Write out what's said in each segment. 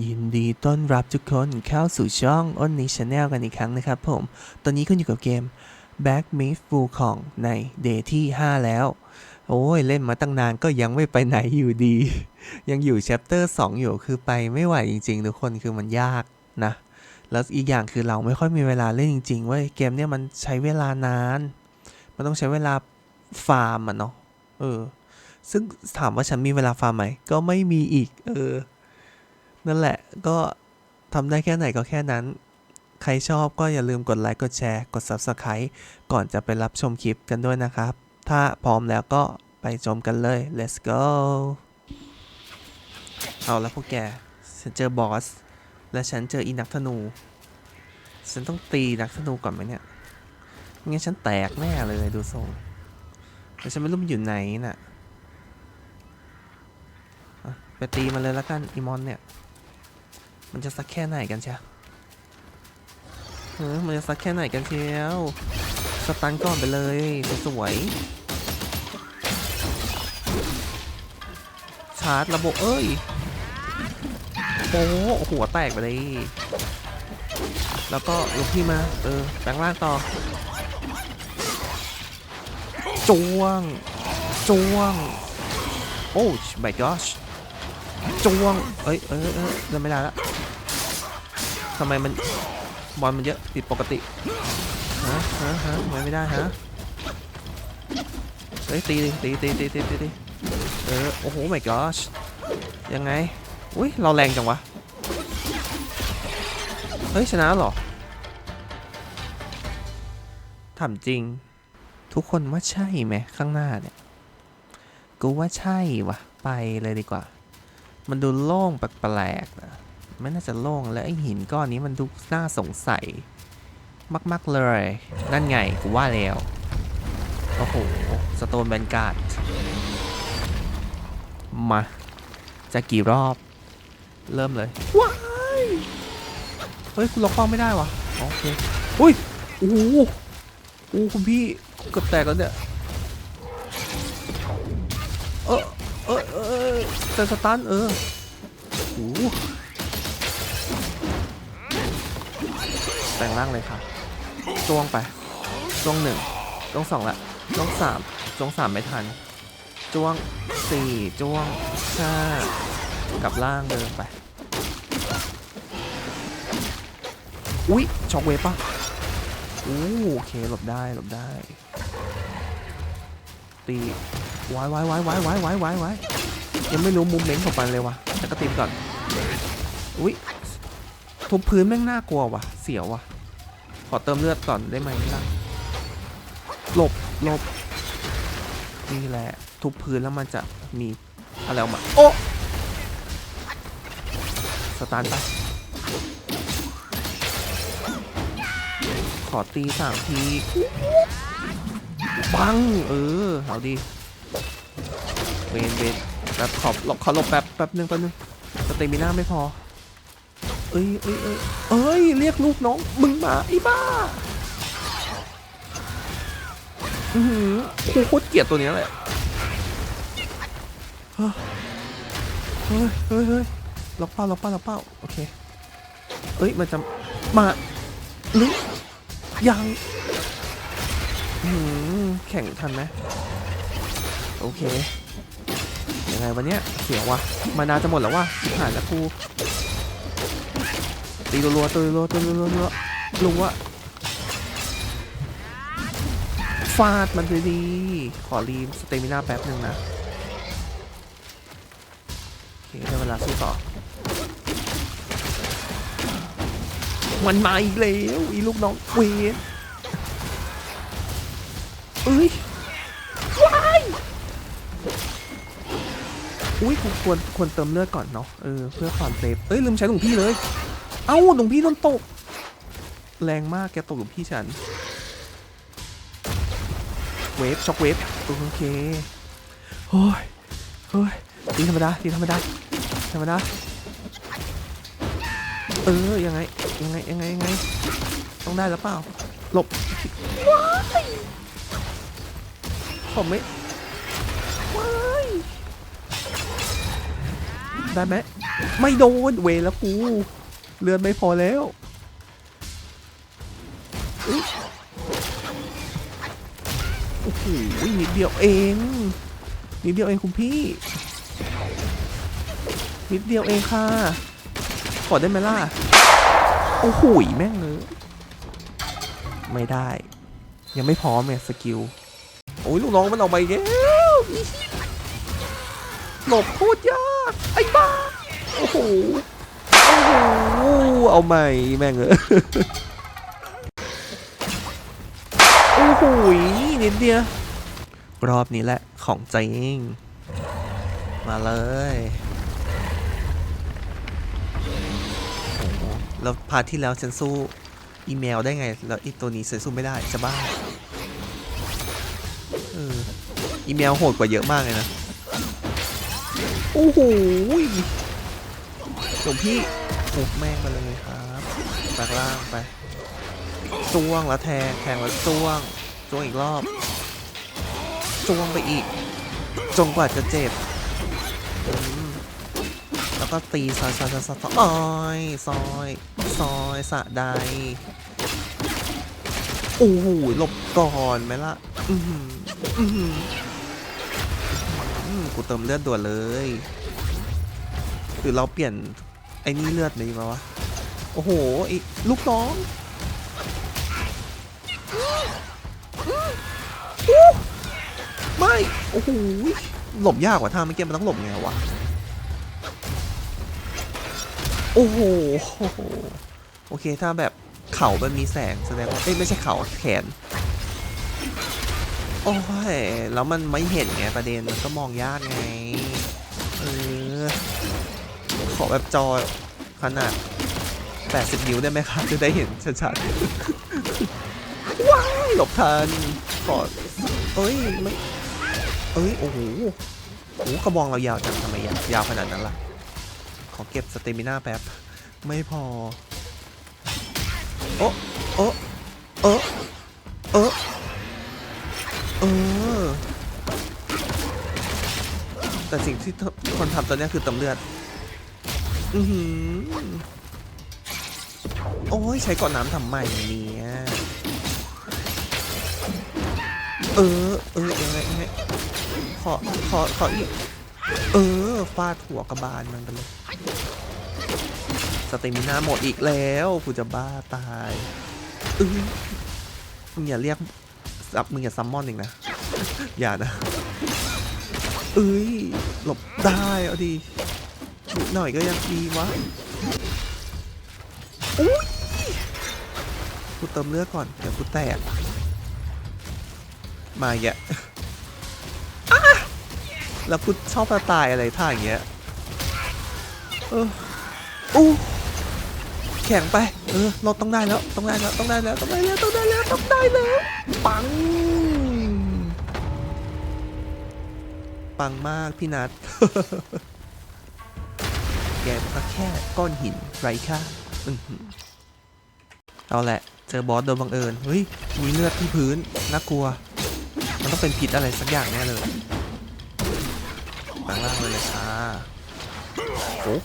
ยินดีต้อนรับทุกคนเข้าสู่ช่องอ้นนี้ชาแนลกันอีกครั้งนะครับผม ตอนนี้คุณอยู่กับเกม Back m e f u l ของใน Day ที่ 5 แล้ว โอ้ย เล่นมาตั้งนานก็ยังไม่ไปไหนอยู่ดี ยังอยู่ Chapter 2 อยู่คือไปไม่ไหวจริง ๆ ทุกคนคือมันยากนะ แล้วอีกอย่างคือเราไม่ค่อยมีเวลาเล่นจริงๆเว้ยเกมเนี้ยมันใช้เวลานาน มันต้องใช้เวลาฟาร์มอะเนาะเออซึ่งถามว่าฉันมีเวลาฟาร์มไหมก็ไม่มีอีก เออ นั่นแหละก็ทำได้แค่ไหนก็แค่นั้น ใครชอบก็อย่าลืมกดไลค์กดแชร์กด Subscribe ก่อนจะไปรับชมคลิปกันด้วยนะครับ ถ้าพร้อมแล้วก็ไปชมกันเลย let's go เอาแล้วพวกแก ฉันเจอบอส และฉันเจออีนักธนู ฉันต้องตีนักธนูก่อนไหมเนี่ยไม่งั้นฉันแตกแน่เลยดูทรงแต่ฉันไม่รู้มันอยู่ไหนน่ะอะไปตีมันเลยแล้วกันอีมอนเนี่ย มันจะสักแค่ไหนกันเชียวเออมันจะสักแค่ไหนกันเชียวสตันก่อนไปเลยสวยชาร์จระบบเอ้ยโอ้โหหัวแตกไปเลย แล้วก็ลุกพี่มา เออแปลงร่างต่อจ้วงจ้วง โอ้ my gosh จ้วง เอ้ยเอ้ยเอ้ยเดินไม่ได้ละำไมมันบอลมันเยอะผิดปกติฮะฮะฮะทำไมไม่ได้ฮะเฮ้ยตีดิตีตีตีตีตีตเออโอ้โห my gosh ยังไงอุ้ยเราแรงจังวะเฮ้ยชนะหรอถามจริง ทุกคนว่าใช่ไหมข้างหน้าเนี่ยกูว่าใช่วะไปเลยดีกว่า มันดูโล่งแปลกๆนะ ไม่น่าจะโล่งแล้วไอหินก้อนนี้มันดูน่าสงสัย มากๆเลย นั่นไงกูว่าแล้ว โอ้โห สโตนแบนการ์ด มา จะกี่รอบ เริ่มเลย ว้ายเฮ้ย คุณล็อกเป้าไม่ได้วะโอเค อุ้ย โอ้โหโอ้คุณพี่เกือบแตกแล้วเนี่ย เออเออเออแต่สตันเออโอ้ แต่งร่างเลยค่ะจ้วงไปจ้วงหนึ่งจ้วงสองละจ้วงสามจ้วงสามไม่ทันจ้วงสี่จ้วงห้ากลับล่างเดินไป อุ๊ยช็อกเวฟปะอู้โอเคหลบได้หลบได้ ตีวายวายวายวายวายวายวายวายยังไม่รู้มุมเม้งของมันเลยวะแต่ก็ตีมก่อน อุ๊ยทุบพื้นแม่งน่ากลัววะเสียววะ อเติมเลือดก่อนได้ไหมล่ะหลบหลบนี่แหละ ทุบพื้นแล้วมันจะมีอะไรออกมา โอ้สตาร์ทไปขอตีสามทีปัง เออ เอาดี เวนเวนแบบขอบหลบขอหลบแป๊บแป๊บนึงแป๊บนึงสเตมิน่าไม่พอ เอ้ยเอ้ยเอ้ยเอ้ย เรียกลูกน้อง มึงมาไอ้บ้า อือหือโคโคตรเกลียดตัวนี้แหละเฮ้ยเฮ้ย เฮ้ยเฮ้ยล็อกเป้าล็อกเป้าล็อกเป้า โอเค เอ้ย มันจะ มาหรือยังอืมแข่งทันไหมโอเคยังไงวันเนี้ยเสียววะมานาจะหมดแล้ววะหายแล้วกู ตีรัวๆตีรัวๆตีรัวๆรัวรัวฟาดมันดีๆขอรีมสเตมิน่าแป๊บหนึ่งนะโอเคได้เวลาสู้ต่อ มันมาอีกแล้วอีลูกน้องเวนเอ้ยว้ายอุ้ยควรควรเติมเลือดก่อนเนาะเออเพื่อความเซฟเอ้ยลืมใช้หลวงพี่เลย เอ้าหลวงพี่โดนตก แรงมากแกตกหลวงพี่ฉัน เวฟช็อกเวฟโอเคโอ้ยเฮ้ยตีธรรมดาตีธรรมดาธรรมดาเออยังไงยังไงยังไงยังไงต้องได้แล้วเปล่าหลบว้ายผมไม่ว้ายได้ไหมไม่โดนเวรแล้วกู เลือดไม่พอแล้ว โอ้โหนิดเดียวเอง นิดเดียวเองคุณพี่ นิดเดียวเองค่ะขอได้ไหมล่ะ โอ้โหแม่งเลยไม่ได้ ยังไม่พร้อมไงสกิล โอ้ยลูกน้องมันออกไปแล้วหลบโคตรยาก ไอ้บ้า โอ้โห เอาใหม่แม่งเออโอ้โหนิดเดียวรอบนี้แหละของจริง มาเลยโอ้โหแล้วพาทที่แล้วฉันสู้อีเมลได้ไง แล้วอีตัวนี้ฉันสู้ไม่ได้จะบ้าเอออีเมลโหดกว่าเยอะมากเลยนะ โอ้โหหลวงพี่ ปุกแม่งมาเลยครับแปลงล่างไปจ้วงแล้วแทงแทงแล้วจ้วงจ้วงอีกรอบจ้วงไปอีก จนกว่าจะเจ็บ แล้วก็ตีซอยซอยซอยซอยซอยซอยซอยสะใดโอ้โหหลบก่อนไหมล่ะ อือหืออือหืออืมกูเติมเลือดด่วนเลย หรือเราเปลี่ยน ไอ้นี่เลือดนี้มาวะ โอ้โหไอ้ลูกน้องไม่ โอ้โห หลบยากกว่าท่าเมื่อกี้มันต้องหลบไงวะ โอ้โห โอเค ถ้าแบบเข่ามันมีแสงแสดงว่าเอ้ยไม่ใช่เข่าแขน โอ้ย แล้วมันไม่เห็นไงประเด็นมันก็มองยากไง เออ อแบบจอขนาด 80 นิ้วได้ไหมครับ จะได้เห็นชัดๆ ว้ายหลบทันขอเอ้ยไม่เอ้ย โอ้โหโอ้โหกระบองเรายาวจังทำไมยาวยาวขนาดนั้นล่ะ ขอเก็บสเตมิน่าแป๊บ ไม่พอ โอ้โอ้เออเออเออแต่สิ่งที่คนทำตอนเนี้ยคือเติมเลือด อือหือโอ้ยใช้ก่อนน้ำทำไมเนี่ยเออ เออยังไงยังไงขอ ขอ ขออีก เออ ฟาดหัวกระบาลมันไปเลย สเตมินาหมดอีกแล้วกูจะบ้าตายเออมึงอย่าเรียกซับมึงอย่าซัมมอนอีกนะ อย่านะ เอ้ย หลบได้เอาดี นิดหน่อยก็ยังดีวะอุ้ยกูเติมเลือดก่อน เดี๋ยวกูแตก มาอีกอะอะแล้วกูชอบมาตายอะไรท่าอย่างเงี้ย เอออู้แข็งไป เออ เราต้องได้แล้ว ต้องได้แล้ว ต้องได้แล้ว ต้องได้แล้ว ต้องได้แล้ว ต้องได้แล้ว ปัง ปังมากพี่นัท แกก็แค่ก้อนหินไร้ค่าอื้อหือเอาแหละ เจอบอสโดยบังเอิญ เฮ้ย มีเลือดที่พื้น น่ากลัว มันต้องเป็นพิษอะไรสักอย่างแน่เลยปังล่างเลยเลยค่ะโอ้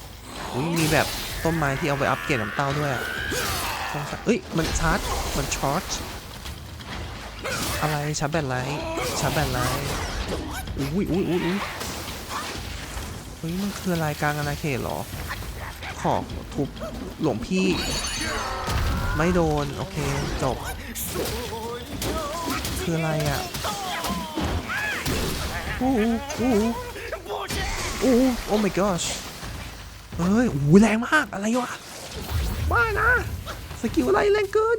โหมีแบบต้นไม้ที่เอาไปอัพเกรดน้ำเต้าด้วยอะสงสัยเอ้ย มันชาร์จ มันชาร์จ อะไรชาร์จแบตไลท์ชาร์จแบตไลท์อุ้ยอุ้ยอุ้ยอุ้ย เฮ้ยมันคืออะไรกลางอาณาเขตเหรอ ขอทุบหลวงพี่ ไม่โดน โอเคจบ คืออะไรอะอู้อู้อู้อู้โอ้ my gosh เฮ้ยโอ้โหแรงมาก อะไรวะบ้านะ สกิลอะไรแรงเกิน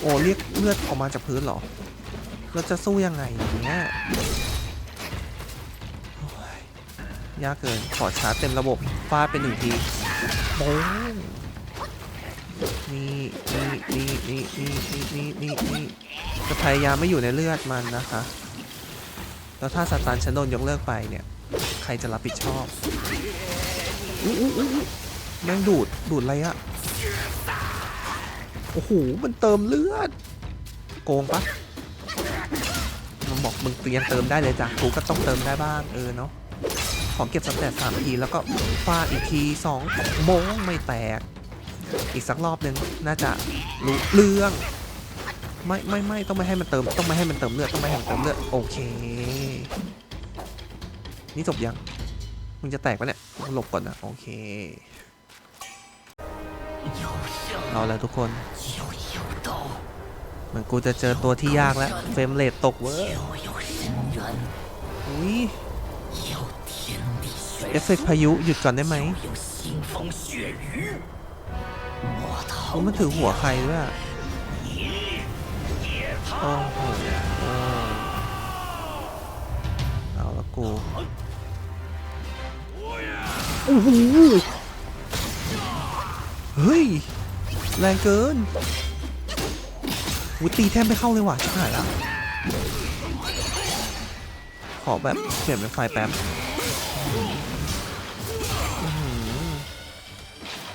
โอ้ เรียกเลือดออกมาจากพื้นเหรอ เราจะสู้ยังไงเนี่ยยากเกิน ขอชาร์จเต็มระบบฟาดเป็นหนึ่งทีโป้งนี่นี่นี่นี่นี่นี่นี่นี่จะพยายามไม่อยู่ในเลือดมันนะคะ แล้วถ้าสตันฉันโดนยกเลิกไปเนี่ย ใครจะรับผิดชอบอู้อู้อู้แม่งดูด ดูดอะไรอะโอ้โห มันเติมเลือด โกงปะ มึงเตรียมเติมได้เลยจ้ะกูก็ต้องเติมได้บ้างเออเนาะขอเก็บสแตทสามทีแล้วก็ฟาดอีกทีสองโมงไม่แตก อีกสักรอบหนึ่งน่าจะรู้เรื่องไม่ไม่ไม่ต้องไม่ให้มันเติมต้องไม่ให้มันเติมเลือดต้องไม่ให้มันเติมเลือดโอเค นี่จบยังมึงจะแตกปะเนี่ยหลบก่อนนะโอเคเอาแล้วทุกคน เหมือนกูจะเจอตัวที่ยากแล้ว เฟรมเรทตกเวอุ้ยเอฟเฟกต์พายุหยุดก่อนได้ไหมโอ้มันถือหัวใครด้วยอะโอ้โหเอาละกูโอ้โหเฮ้ย แรงเกิน วุตีแทบไม่เข้าเลยว่ะชิบหายละขอแบบเปลี่ยนเป็นไฟแป๊บ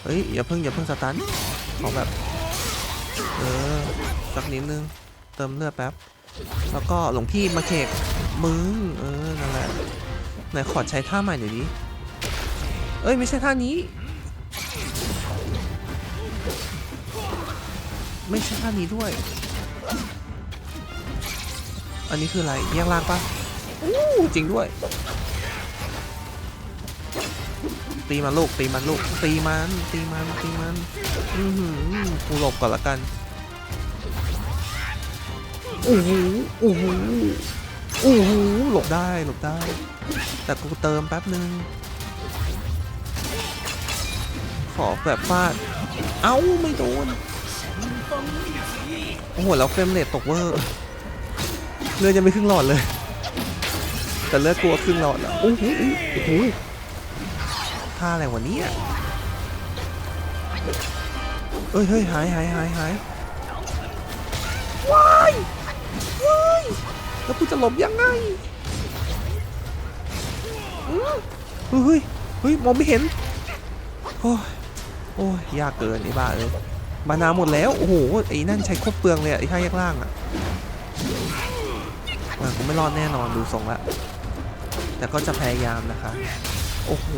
เฮ้ยอย่าเพิ่งอย่าเพิ่งสตันขอแบบเออสักนิดนึงเติมเลือดแป๊บแล้วก็หลวงพี่มาเขกมึงเออนั่นแหละไหนขอใช้ท่าใหม่หน่อยดิเอ้ยไม่ใช่ท่านี้ ไม่ใช่ท่านี้ด้วย อันนี้คืออะไรแยกล่างปะอู้จริงด้วย ตีมันลูกตีมันลูกตีมันตีมันตีมันอือหือกูหลบก่อนละกันโอ้โหโอ้โหโอ้โหหลบได้หลบได้ แต่กูเติมแป๊บนึงขอแบบฟาด เอ้า ไม่โดน โอ้โห แล้วเฟรมเรทตกเวอร์ เลือดยังไม่ครึ่งหลอดเลย แต่เลือดกลัวครึ่งหลอดแล้วโอ้โหโอ้โหท่าอะไรวะเนี่ยเอ้ยเฮ้ยหายหายหายหายว้ายว้ายแล้วกูจะหลบยังไงเฮ้ยเฮ้ยมองไม่เห็นโอ้ยโอ้ยยากเกินไอ้บ้าเอ้ยมานาหมดแล้ว โอ้โหไอ้นั่นใช้ครบเปลืองเลยอะไอ้ท่าแยกล่างอะ กูไม่รอดแน่นอนดูทรงละแต่ก็จะพยายามนะคะ โอ้โห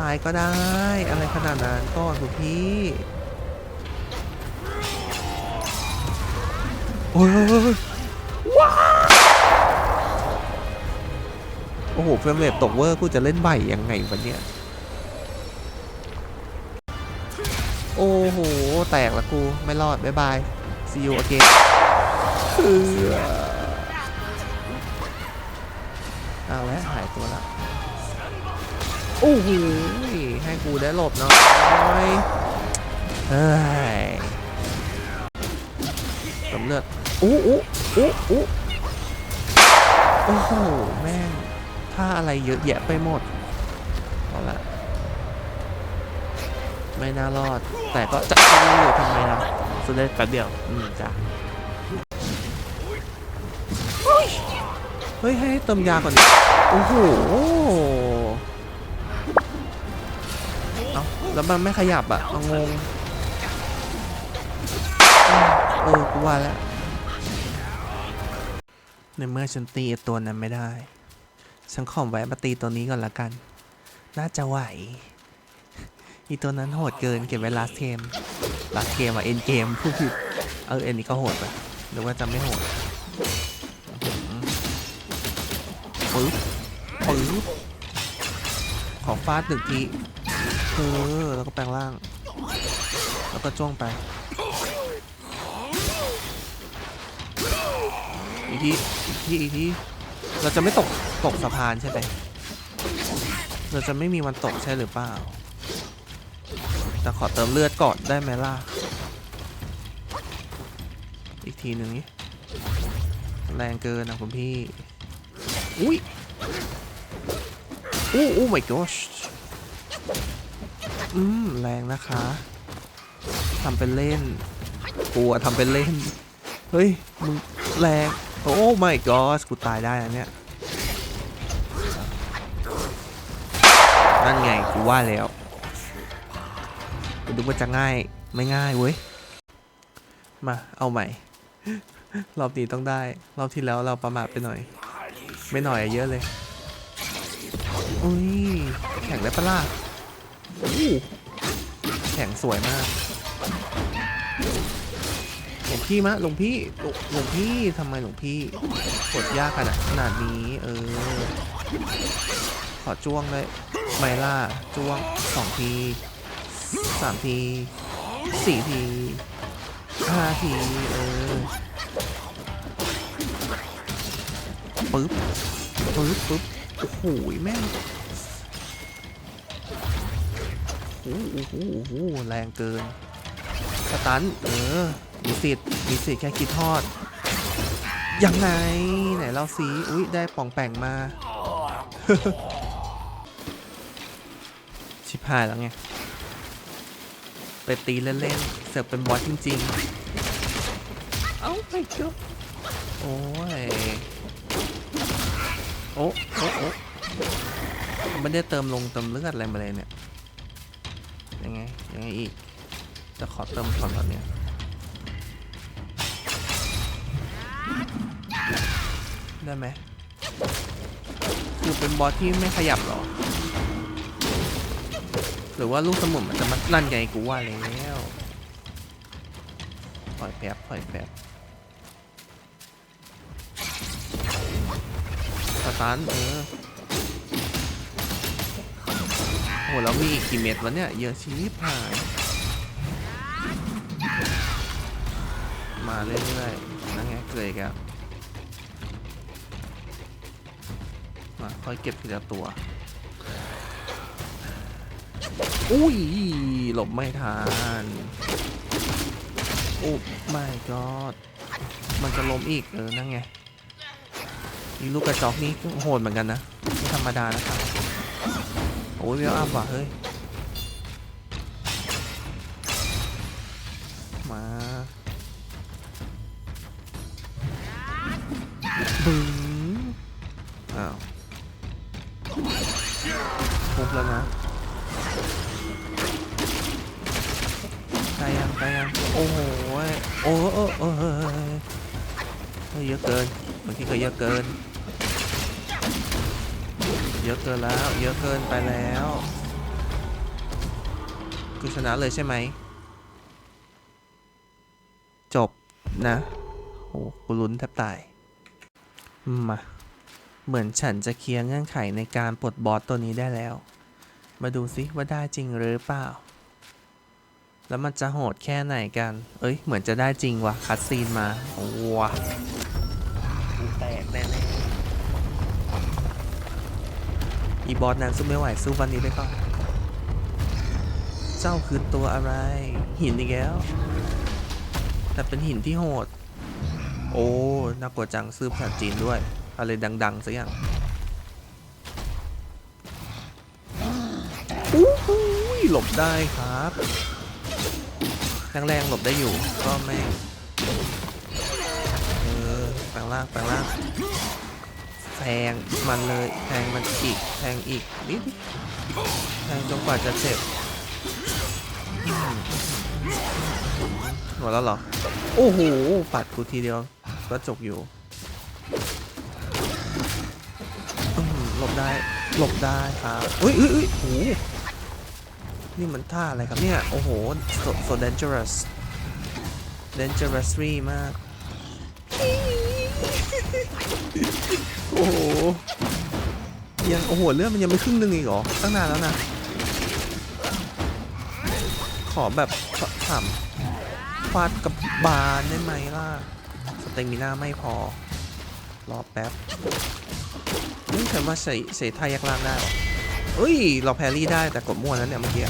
ตายก็ได้ อะไรขนาดนั้นก่อนคุณพี่ โอ้ยว้าโอ้โหเฟรมเรทตกเวอร์กูจะเล่นใบยังไงวะเนี่ย โอ้โห แตกละกู ไม่รอด บ๊ายบาย see you again เออเอาแล้วหายตัวละโอ้โหให้กูได้หลบหน่อยเฮ้ยสำเร็จโอ้โอ้โอ้โอ้โอ้โห แม่งท่าอะไรเยอะแยะไปหมดเอาละไม่น่ารอด แต่ก็จะสู้อยู่ทำไมล่ะสุดเด็ดแป๊บเดียว อืมจ้ะ เฮ้ยให้เติมยาก่อนโอ้โหเอาแล้วมันไม่ขยับอะเอางงเออกูว่าแล้วในเมื่อฉันตีตัวนั้นไม่ได้ ฉันขอแวะมาตีตัวนี้ก่อนละกัน น่าจะไหว อีตัวนั้นโหดเกินเก็บไว้ลาสเกมลาสเกมอะเอ็นเกมพูดผิด เออเอ็นนี้ก็โหดปะหรือว่าจะไม่โหด ปึ๊บปึ๊บขอฟาดหนึ่งทีเออแล้วก็แปลงร่าง แล้วก็จ้วงไป อีกทีอีกทีอีกทีเราจะไม่ตกตกสะพานใช่ไหมเราจะไม่มีวันตกใช่หรือเปล่า แต่ขอเติมเลือดก่อนได้ไหมล่ะ อีกทีหนึ่งนี่แรงเกินนะคุณพี่ อุ้ยโอ้โอ้ my gosh อืม แรงนะคะทำเป็นเล่นกลัวทำเป็นเล่น เฮ้ย มึงแรง โอ้ my gosh กูตายได้นะเนี่ย นั่นไง กูว่าแล้วกูดูว่าจะง่าย ไม่ง่ายเว้ย มา เอาใหม่ รอบนี้ต้องได้ รอบที่แล้วเราประมาทไปหน่อย ไม่หน่อยอะเยอะเลยอุ้ยแข่งได้ปะล่ะอู้แข่งสวยมากหลวงพี่มะหลวงพี่หลวงหลวงพี่ทำไมหลวงพี่กดยากขนาดขนาดนี้ เออ ขอจ้วงเลยไมล่าจ้วงสองทีสามทีสี่ทีห้าที เออ ปึ๊บปึ๊บปึ๊บโอ้โหแม่งโอ้โหโอ้โหโอ้โหแรงเกิน สตัน เออ มีสิทธิ์ มีสิทธิ์แค่คิดทอด ยังไง ไหนเราสีอุ้ยได้ป่องแป่งมา ชิบหายแล้วไง ไปตีเล่นๆ เสิร์ฟเป็นบอสจริงๆ เอ้าไปเจ้าโอ้ย โอ้โอ้โอ้ไม่ได้เติมลงเติมเลือดอะไรมาเลยเนี่ย ยังไง ยังไงอีก จะขอเติมก่อนตอนเนี้ยได้ไหมคือเป็นบอสที่ไม่ขยับหรอ หรือว่าลูกสมุนมันจะมาลั่นไงกูว่าแล้วปล่อยแป๊บปล่อยแป๊บ สตาร์ทเออโหแล้วมีอีกกี่เม็ดวะเนี่ย เยอะชีพหาย มาเรื่อยๆนั่นไงเกยกันมาค่อยเก็บทีละตัว อุ้ย หลบไม่ทันโอ้ไม่กอดมันจะล้มอีกเออนั่นไง นี่ลูกกระจอกนี่โหดเหมือนกันนะไม่ธรรมดานะครับโอ้ยเวลอัพว่ะเฮ้ยมาบึ้งอ้าวทุบแล้วนะตายยังตายยังโอ้โหยโอ้โอ้โอ้เยเยเยอะเกินเมื่อกี้ก็เยอะเกิน เยอะเกินแล้ว เยอะเกินไปแล้วกูชนะเลยใช่ไหม จบนะโอ้กูลุ้นแทบตาย มา เหมือนฉันจะเคลียร์เงื่อนไขในการปลดบอสตัวนี้ได้แล้ว มาดูซิว่าได้จริงหรือเปล่า แล้วมันจะโหดแค่ไหนกัน เอ้ย เหมือนจะได้จริงว่ะ คัดซีนมา โอ้ว อีบอสนั้นสู้ไม่ไหวสู้วันนี้ไปก่อนเจ้าคือตัวอะไร หินอีกแล้ว แต่เป็นหินที่โหด โอ้น่ากลัวจังซื้อภาษาจีนด้วย อะไรดังๆสักอย่างอู้หูหลบได้ครับแรงๆหลบได้อยู่ก็ไม่เออแปลงล่างแปลงล่าง แทงมันเลยแทงมันอีกแทงอีกนิดแทงจนกว่าจะเจ็บหมดแล้วเหรอ โอ้โห ปัดกูทีเดียวก็จบอยู่หลบได้ หลบได้ครับอุ้ยอุ้ยอุ้ยโอ้โหนี่มันท่าอะไรครับเนี่ย โอ้โห so so dangerous dangerously มาก โอ้โหยังโอ้โหเลือดมันยังไม่ครึ่งหนึงอีกเหรอตั้งนานแล้วนะ ขอแบบถามฟาดกับบานได้ไหมล่ะสเตมิน่าไม่พอ รอแป๊บนี่เคยมาใส่ใส่ไทยยักล่างได้เหรอเอ้ย เราแพรี่ได้แต่กดมั่วนั้นเนี่ยเมื่อกี้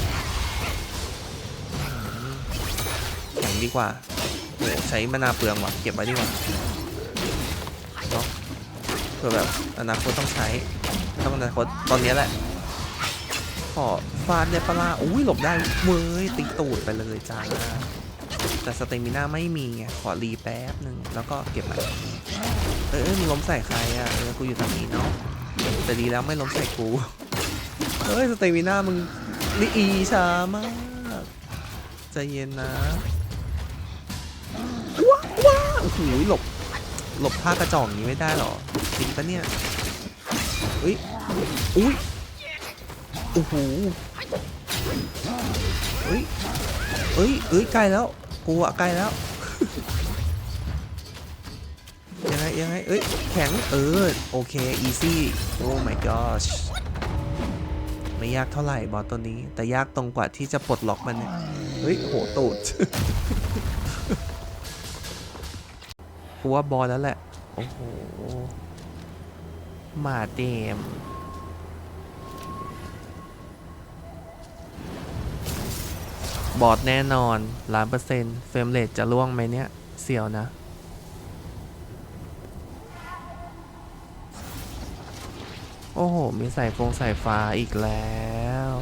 แข็งดีกว่าใช้มะนาเปลืองว่ะเก็บไว้ดีกว่า เผื่อแบบอนาคตต้องใช้ ต้องอนาคตตอนนี้แหละขอฟาดเนี่ยปลาอุ้ยหลบได้เว้ยตีตูดไปเลยจ้าแต่สเตมิน่าไม่มีไงขอรีแป๊บหนึ่งแล้วก็เก็บมาเออมึงล้มใส่ใครอะเออกูอยู่ตรงนี้เนาะแต่ดีแล้วไม่ล้มใส่กูเฮ้ยสเตมิน่ามึงนี่อีช้ามากใจเย็นนะว้าว้าโอ้โหหลบ หลบท่ากระจอกองนี้ไม่ได้หรอจริงปะเนี่ยเอ้ยอุ้ยโอ้โหเอ้ยเอ้ยเอ้ยใกล้แล้วกูอะใกล้แล้วยังไงยังไงเอ้ยแข็งเออโอเค easy โอ้ my gosh ไม่ยากเท่าไหร่บอสตัวนี้ แต่ยากตรงกว่าที่จะปลดล็อกมันเนี่ยเฮ้ยโหตูด กูว่าบอสแล้วแหละ โอ้โห มาเดมบอสแน่นอนล้านเปอร์เซ็นต์เฟรมเรทจะล่วงไหมเนี่ย เสียวนะ โอ้โห มีสายฟงสายฟ้าอีกแล้ว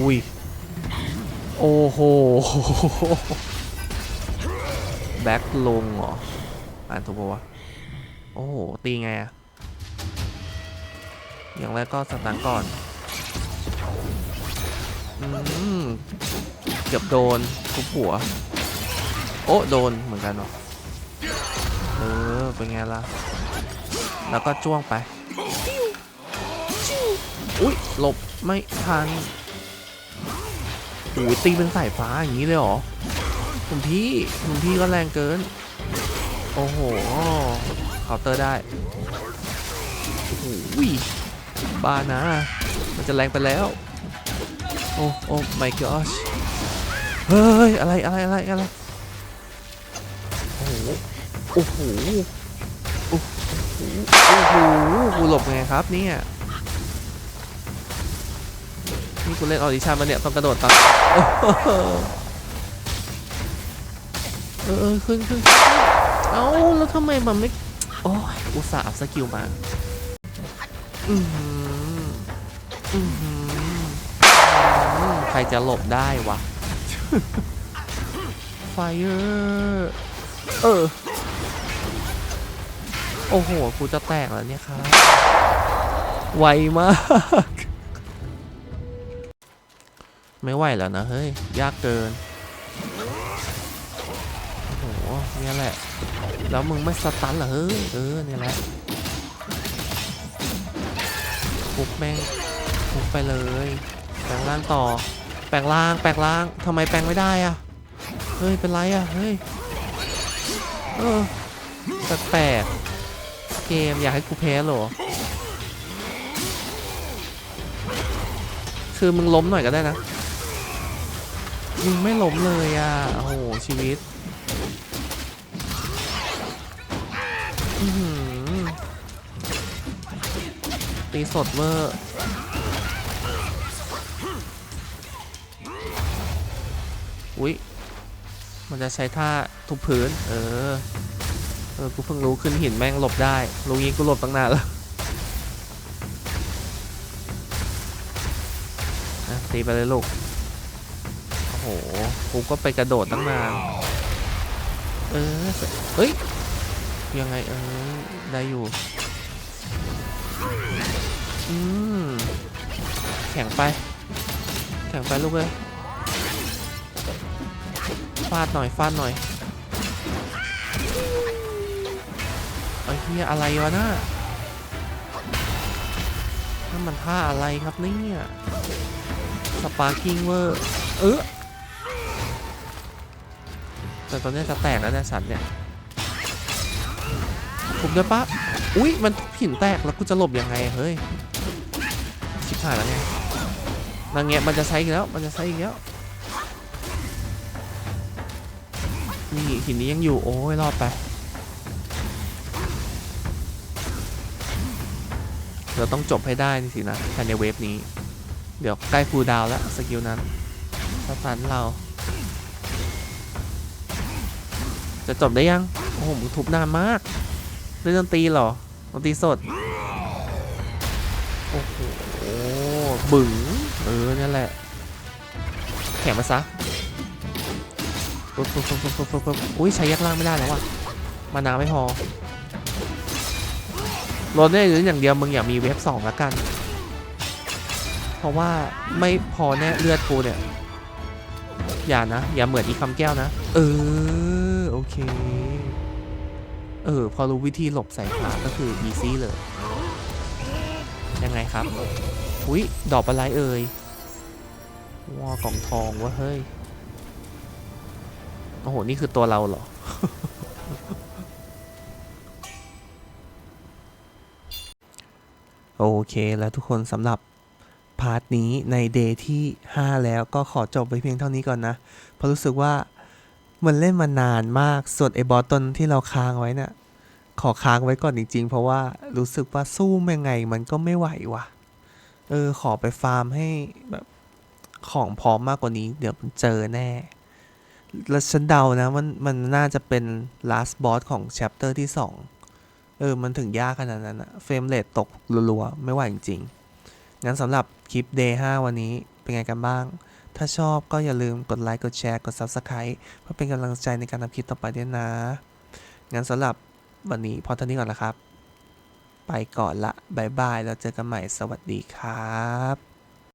อุ้ย โอ้โห แบ็คลงเหรอ อ่านถูกปะวะ โอ้โห ตีไงอะอย่างแรกก็สตาร์ทก่อนอืมเกือบโดนทุบหัว โอ้โดนเหมือนกันเนาะเออ เป็นไงล่ะ แล้วก็จ้วงไป อุ้ยหลบไม่ทัน โอ้ยตีเป็นสายฟ้าอย่างนี้เลยเหรอคุณพี่คุณพี่ก็แรงเกิน โอ้โหเคาน์เตอร์ได้โอ้โบ้านะ มันจะแรงไปแล้ว โอ้โอ้ my gosh เฮ้ย อะไรอะไรอะไรอะไรโอ้โหโอ้โหโอ้โหโอ้โหหลบไงครับเนี่ย นี่กูเล่นออดิชั่นมาเนี่ยต้องกระโดดตามโอ้โหเออเออขึ้นขึ้นเอ้าแล้วทำไมมันไม่โอ้ยอุตส่าห์อัพสกิลมาอือหืออือหืออืมใครจะหลบได้วะไฟเออร์เออ โอ้โหกูจะแตกแล้วเนี่ยครับ ไวมาก ไม่ไหวแล้วนะเฮ้ย ยากเกิน โอ้โหเนี่ยแหละ แล้วมึงไม่สตันเหรอเฮ้ย เออเนี่ยแหละปุกแม่งปุกไปเลย แปลงร่างต่อ แปลงร่าง แปลงร่างทำไมแปลงไม่ได้อะเฮ้ย เป็นไรอะเฮ้ย เออแปลกเกมอยากให้กูแพ้เหรอคือมึงล้มหน่อยก็ได้นะ มึงไม่ล้มเลยอะ โอ้โห ชีวิตตีสดเวอร์อุ๊ย มันจะใช้ท่าทุบพื้น เออ เออ กูเพิ่งรู้ขึ้นหินแม่งหลบได้รู้งี้กูหลบตั้งนานแล้วอะตีไปเลยลูก โอ้โหกูก็ไปกระโดดตั้งนานเออเฮ้ย ยังไงเออได้อยู่อืมแข็งไป แข็งไปลูกเลยฟาดหน่อยฟาดหน่อยไอ้เฮียอะไรวะน่านั่นมันท่าอะไรครับเนี่ย สปาร์กิ้งเวอร์ เออ แต่ตอนนี้จะแตกแล้วเนี่ยสันเนี่ยผมได้ปะอุ้ยมันหินแตกแล้วกูจะหลบยังไงเฮ้ยชิบหายแล้วไงนางเงี้ยมันจะใช้อีกแล้วมันจะใช้อีกแล้วนี่หินนี้ยังอยู่โอ้ยรอดไปเราต้องจบให้ได้นี่สินะภายในเวฟนี้ เดี๋ยวใกล้ฟูลดาวแล้วสกิลนั้นสตันเรา จะจบได้ยัง โอ้โหมึงทุบนานมากเล่นดนตรีเหรอดนตรีสด โอ้โหบึ๋งเออนี่นแหละ แข็งมาซะปุ๊บปุ๊บปุ๊บปุ๊บปุ๊บปุ๊บอุ้ยใช้ยักล่างไม่ได้แล้วว่ะมานาไม่พอรถได้หรืออย่างเดียวมึงอย่ามีเวฟสองละกัน เพราะว่าไม่พอแน่เลือดกูเนี่ย อย่านะ อย่าเหมือนอีกคำแก้วนะ เออ เค เออ พอรู้วิธีหลบใส่ขาก็คือ easy เลย ยังไงครับ อุ้ยดอกอะไรเอ่ยว้ากล่องทองวะเฮ้ย โอ้โห นี่คือตัวเราเหรอ โอเคแล้วทุกคนสำหรับพาร์ทนี้ในเดย์ที่ 5 แล้วก็ขอจบไปเพียงเท่านี้ก่อนนะ เพราะรู้สึกว่า มันเล่นมานานมาก ส่วนไอ้บอสตนที่เราค้างไว้เนะ่ะขอค้างไว้ก่อนจริงๆ เพราะว่ารู้สึกว่าสู้ยังไงมันก็ไม่ไหวว่ะ เออ ขอไปฟาร์มให้แบบของพร้อมมากกว่านี้ เดี๋ยวมันเจอแน่ แล้วฉันเดานะมันมันน่าจะเป็น last boss ของ chapter ที่2เออ มันถึงยากขนาดนั้นอะเฟรมเรทตกรัวๆ ไม่ไหวจริงๆ งั้นสำหรับคลิป day 5วันนี้เป็นไงกันบ้าง ถ้าชอบก็อย่าลืมกดไลค์ กดแชร์ กด Subscribe เพื่อเป็นกำลังใจในการทำคลิปต่อไปด้วยนะ งั้นสำหรับวันนี้พอเท่านี้ก่อนละครับ ไปก่อนละบายบาย แล้วเจอกันใหม่ สวัสดีครับ